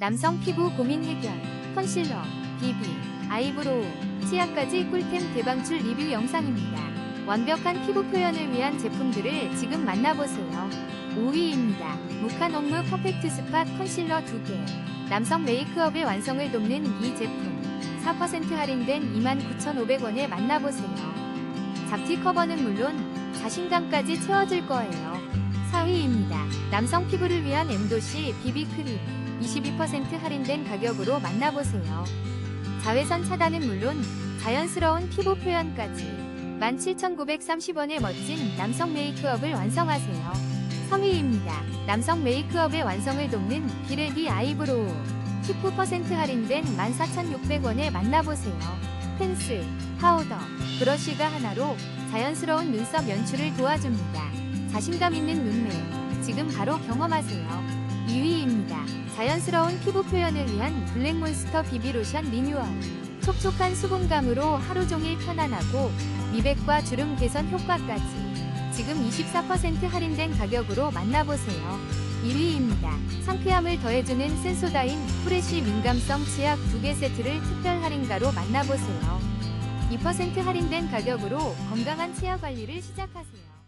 남성 피부 고민 해결, 컨실러, 비비, 아이브로우, 치아까지 꿀템 대방출 리뷰 영상입니다. 완벽한 피부 표현을 위한 제품들을 지금 만나보세요. 5위입니다. 무칸 옥무 퍼펙트 스팟 컨실러 2개. 남성 메이크업의 완성을 돕는 이 제품. 4% 할인된 29,500원에 만나보세요. 잡티 커버는 물론 자신감까지 채워줄 거예요. 4위입니다. 남성 피부를 위한 엠도시 비비크림 22% 할인된 가격으로 만나보세요. 자외선 차단은 물론 자연스러운 피부 표현까지 17,930원의 멋진 남성 메이크업을 완성하세요. 3위입니다. 남성 메이크업의 완성을 돕는 비레디 아이브로우 19% 할인된 14,600원에 만나보세요. 펜슬, 파우더, 브러쉬가 하나로 자연스러운 눈썹 연출을 도와줍니다. 자신감 있는 눈매, 지금 바로 경험하세요. 2위입니다. 자연스러운 피부 표현을 위한 블랙몬스터 비비로션 리뉴얼. 촉촉한 수분감으로 하루 종일 편안하고 미백과 주름 개선 효과까지. 지금 24% 할인된 가격으로 만나보세요. 1위입니다. 상쾌함을 더해주는 센소다인 프레쉬 민감성 치약 2개 세트를 특별 할인가로 만나보세요. 2% 할인된 가격으로 건강한 치아 관리를 시작하세요.